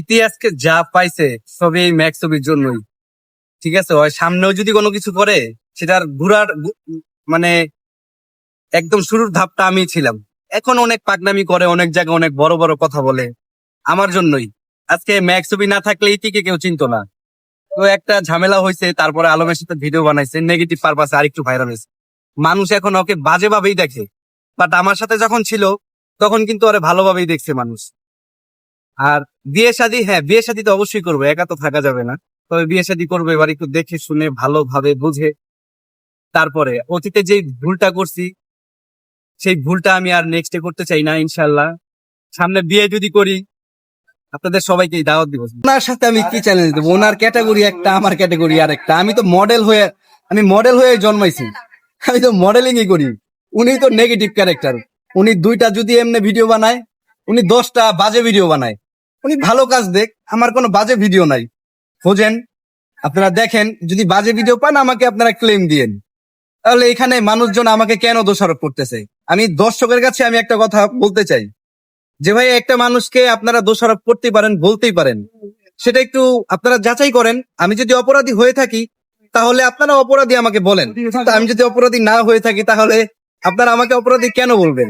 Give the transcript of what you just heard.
ইতিহাসকে যা পাইছে, সবই এই ম্যাক্স ছবির জন্যই। ঠিক আছে? ওই সামনেও যদি কোনো কিছু করে, সেটার ঘুরার মানে একদম শুরুর ধাপটা আমি ছিলাম। এখন অনেক পাকনামি করে, অনেক জায়গায় অনেক বড় বড় কথা বলে। আমার জন্যই। আজকে ম্যাক্স ছবি না থাকলে ইতিকে কেউ চিনতো না। তো একটা ঝামেলা হয়েছে, তারপরে আলমের সাথে ভিডিও বানাইছে, নেগেটিভ পারপাসে আরেকটু ভাইরাল হয়েছে। মানুষ এখন ওকে বাজে ভাবেই দেখে। বাট আমার সাথে যখন ছিল, তখন কিন্তু ওরে ভালোভাবেই দেখছে মানুষ। আর বিয়ে শাদী হ্যাঁ বিয়ে শাদী তো অবশ্যই করব, একা তো থাকা যাবে না। তবে বিয়ে শাদী করব, এবার একটু দেখে শুনে ভালোভাবে বুঝে। তারপরে অতীতে যে ভুলটা করছি, সেই ভুলটা আমি আর নেক্সটে করতে চাই না ইনশাল্লাহ সামনে বিয়ে যদি করি, আপনাদের সবাইকে দাওয়াত দিব। ওনার সাথে আমি কি চ্যালেঞ্জ দেবো? ওনার ক্যাটাগরি একটা, আমার ক্যাটাগরি আর একটা আমি তো মডেল হয়ে, আমি মডেল হয়ে জন্মাইছি। আমি তো মডেলিং ই করি। উনি তো নেগেটিভ ক্যারেক্টার উনি দুইটা যদি এমনি ভিডিও বানায়, উনি দশটা বাজে ভিডিও বানায়। উনি ভালো কাজ দেখ, আমার কোনো বাজে ভিডিও নাই। খোঁজেন আপনারা দেখেন, যদি বাজে ভিডিও পান, আমাকে আপনারা ক্লেম দিয়েন। তাহলে এখানে মানুষজন আমাকে কেন দোষারোপ করতেছে? আমি দর্শকের কাছে আমি একটা কথা বলতে চাই। যে ভাই, একটা মানুষকে আপনারা দোষারোপ করতে পারেন, বলতেই পারেন। সেটা একটু আপনারা যাচাই করেন। আমি যদি অপরাধী হয়ে থাকি, তাহলে আপনারা অপরাধী আমাকে বলেন। আমি যদি অপরাধী না হয়ে থাকি, তাহলে আপনারা আমাকে অপরাধী কেন বলবেন?